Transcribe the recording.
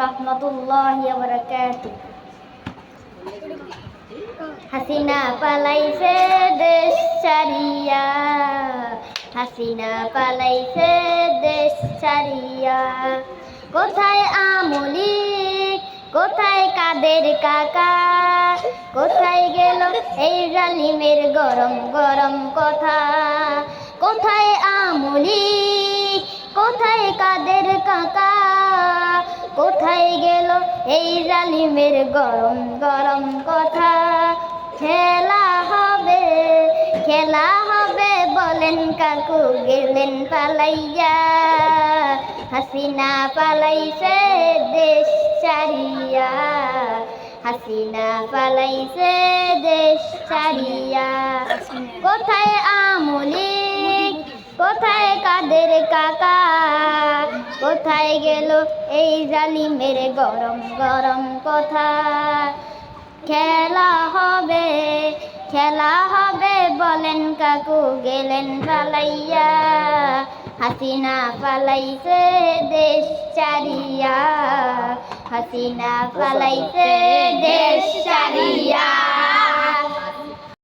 রহমতুল্লাহি হাসিনা পালাইছে দেশ ছাড়িয়া হাসিনা পালাইছে দেশ ছাড়িয়া কোথায় আমলি কোথায় কাদের কাকা? কোথায় গেল এই জালিমের গরম গরম কথা? কোথায় আমলি কোথায় কাদের কাকা? কোথায় গেল এই জালিমের গরম গরম কথা? খেলা হবে খেলা হবে বলেন কাকু গেলেন পালাইয়া। হাসিনা পালাইছে দেশ ছাড়িয়া। হাসিনা পালাইছে দেশ ছাড়িয়া। কোথায় আমলি কোথায় গেল এই জালিমের গরম গরম কথা? খেলা হবে খেলা হবে, বলেন কাকু গেলেন পালাইয়া। হাসিনা পালাইছে দেশ চারিয়া হাসিনা পালাইছে দেশ চারিয়া